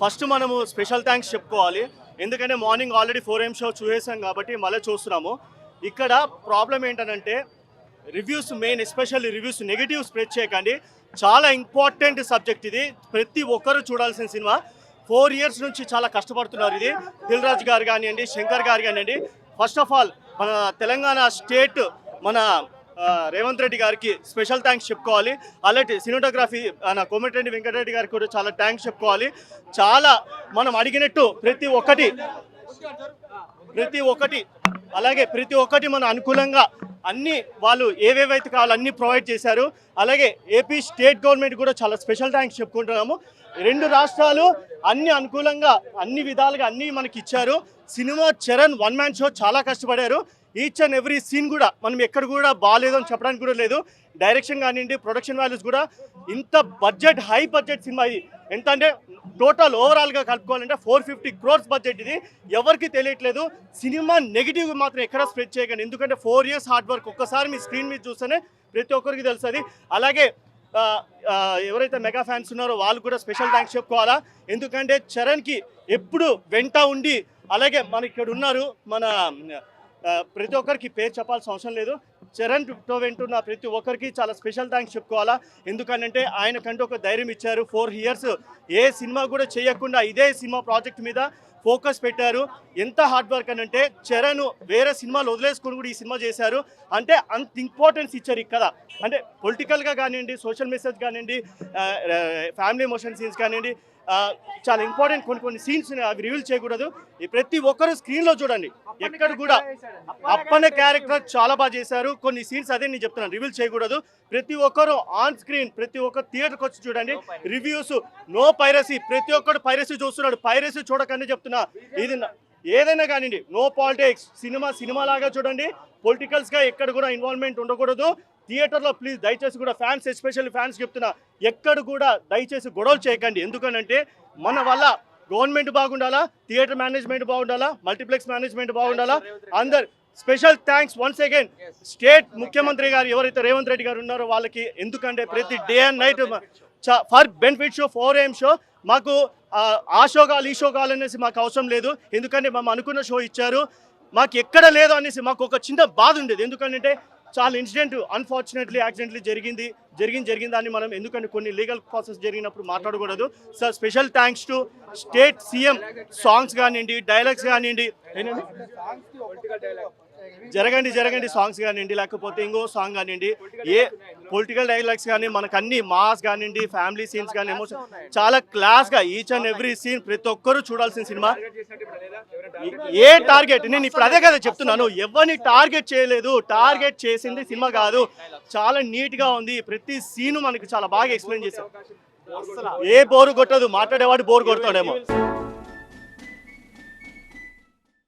First మనము special thanks చెప్పుకోవాలి. ఎందుకంటే morning already four AM show చూసేసాం కాబట్టి మళ్ళీ చూస్తున్నాము. ఇక్కడ ప్రాబ్లం ఏంటనంటే reviews main especially reviews negative spread చేయకండి. చాలా ఇంపార్టెంట్ సబ్జెక్ట్ ఇది. ప్రతి ఒక్కరూ చూడాల్సిన సినిమా. ఫోర్ ఇయర్స్ నుంచి చాలా కష్టపడుతున్నారు ఇది. దిల్రాజ్ గారు కానివ్వండి శంకర్ గారు కానివ్వండి. ఫస్ట్ ఆఫ్ ఆల్ మన తెలంగాణ స్టేట్ మన రేవంత్ రెడ్డి గారికి స్పెషల్ థ్యాంక్స్ చెప్పుకోవాలి. అలాంటి సినిమాటోగ్రఫీ మన కోమటిరెడ్డి వెంకటరెడ్డి గారికి కూడా చాలా థ్యాంక్స్ చెప్పుకోవాలి. చాలా మనం అడిగినట్టు ప్రతి ఒక్కటి ప్రతి ఒక్కటి అలాగే ప్రతి ఒక్కటి మన అనుకూలంగా అన్ని వాళ్ళు ఏవేవైతే కావాలో అన్ని ప్రొవైడ్ చేశారు. అలాగే ఏపీ స్టేట్ గవర్నమెంట్ కూడా చాలా స్పెషల్ థ్యాంక్స్ చెప్పుకుంటున్నాము. రెండు రాష్ట్రాలు అన్ని అనుకూలంగా అన్ని విధాలుగా అన్నీ మనకి ఇచ్చారు. Cinema Charan one man show చాలా కష్టపడారు. ఈచ్ అండ్ ఎవ్రీ సీన్ కూడా మనం ఎక్కడ కూడా బాగాలేదు అని చెప్పడానికి కూడా లేదు. డైరెక్షన్ కానివ్వండి ప్రొడక్షన్ వాల్యూస్ కూడా ఇంత బడ్జెట్ హై బడ్జెట్ సినిమా ఇది. ఎంత అంటే టోటల్ ఓవరాల్గా కలుపుకోవాలంటే ఫోర్ ఫిఫ్టీ క్రోర్స్ బడ్జెట్ ఇది. ఎవరికి తెలియట్లేదు. సినిమా నెగిటివ్ మాత్రం ఎక్కడ స్ప్రెడ్ చేయకండి. ఎందుకంటే ఫోర్ ఇయర్స్ హార్డ్ వర్క్ ఒక్కసారి మీ స్క్రీన్ మీద చూస్తేనే ప్రతి ఒక్కరికి తెలుస్తుంది. అలాగే ఎవరైతే మెగా ఫ్యాన్స్ ఉన్నారో వాళ్ళు కూడా స్పెషల్ థ్యాంక్స్ చెప్పుకోవాలా. ఎందుకంటే చరణ్కి ఎప్పుడు వెంట ఉండి అలాగే మన ఇక్కడ ఉన్నారు మన ప్రతి ఒక్కరికి పేరు చెప్పాల్సిన అవసరం లేదు. చరణ్తో వింటున్న ప్రతి ఒక్కరికి చాలా స్పెషల్ థ్యాంక్స్ చెప్పుకోవాలా. ఎందుకంటే ఆయన కంటే ఒక ధైర్యం ఇచ్చారు. ఫోర్ ఇయర్స్ ఏ సినిమా కూడా చేయకుండా ఇదే సినిమా ప్రాజెక్ట్ మీద ఫోకస్ పెట్టారు. ఎంత హార్డ్ వర్క్ అని అంటే చరణ్ వేరే సినిమాలు వదిలేసుకొని కూడా ఈ సినిమా చేశారు. అంటే అంత ఇంపార్టెన్స్ ఇచ్చారు ఈ కథ. అంటే పొలిటికల్గా కానివ్వండి సోషల్ మెసేజ్ కానివ్వండి ఫ్యామిలీ ఎమోషన్ సీన్స్ కానివ్వండి చాలా ఇంపార్టెంట్ కొన్ని కొన్ని సీన్స్ అవి రివీల్ చేయకూడదు. ప్రతి ఒక్కరు స్క్రీన్లో చూడండి. ఎక్కడ కూడా అప్పన్న క్యారెక్టర్ చాలా బాగా చేశారు. కొన్ని సీన్స్ అదే నేను చెప్తున్నాను రివీల్ చేయకూడదు. ప్రతి ఒక్కరు ఆన్ స్క్రీన్ ప్రతి ఒక్కరు థియేటర్కి వచ్చి చూడండి. రివ్యూస్ నో పైరసీ ప్రతి ఒక్కరు పైరసీ చూస్తున్నాడు. పైరసీ చూడకనే చెప్తున్నాను ఇది నా- ఏదైనా కానివ్వండి నో పాలిటిక్స్ సినిమా సినిమా లాగా చూడండి పొలిటికల్స్గా ఎక్కడ కూడా ఇన్వాల్వ్మెంట్ ఉండకూడదు. థియేటర్లో ప్లీజ్ దయచేసి కూడా ఫ్యాన్స్ ఎస్పెషల్లీ ఫ్యాన్స్ చెప్తున్నా ఎక్కడ కూడా దయచేసి గొడవలు చేయకండి. ఎందుకనంటే మన వల్ల గవర్నమెంట్ బాగుండాలా థియేటర్ మేనేజ్మెంట్ బాగుండాలా మల్టీప్లెక్స్ మేనేజ్మెంట్ బాగుండాలా? అందరు special thanks once again state ముఖ్యమంత్రి గారు ఎవరైతే రేవంత్ రెడ్డి గారు ఉన్నారో వాళ్ళకి ఎందుకంటే ప్రతి day and night for benefit show four AM show మాకు ఆ, షో కావాలి ఈ షో కావాలనేసి మాకు అవసరం లేదు. ఎందుకంటే మేము అనుకున్న షో ఇచ్చారు. మాకు ఎక్కడ లేదు అనేసి మాకు ఒక చిన్న బాధ ఉండేది. ఎందుకంటే చాలా ఇన్సిడెంట్ అన్ఫార్చునేట్లీ యాక్సిడెంట్లీ జరిగింది జరిగింది జరిగిందని మనం ఎందుకంటే కొన్ని లీగల్ ప్రాసెస్ జరిగినప్పుడు మాట్లాడకూడదు. Sir special thanks to state CM songs కానివ్వండి డైలాగ్స్ కానివ్వండి. జరగండి జరగండి సాంగ్స్ కానివ్వండి లేకపోతే ఇంకో సాంగ్ కానివ్వండి ఏ పొలిటికల్ డైలాగ్స్ కానీ మనకు అన్ని మాస్ కానివ్వండి ఫ్యామిలీ సీన్స్ కానీ ఎమోషన్ చాలా క్లాస్గా ఈచ్ అండ్ ఎవ్రీ సీన్ ప్రతి ఒక్కరూ చూడాల్సిన సినిమా ఏ టార్గెట్ నేను ఇప్పుడు అదే కదా చెప్తున్నాను. ఎవరిని టార్గెట్ చేయలేదు. టార్గెట్ చేసింది సినిమా కాదు. చాలా నీట్గా ఉంది. ప్రతి సీను మనకి చాలా బాగా ఎక్స్ప్లెయిన్ చేశారు. ఏ బోరు కొట్టదు? మాట్లాడేవాడు బోరు కొడతాడేమో.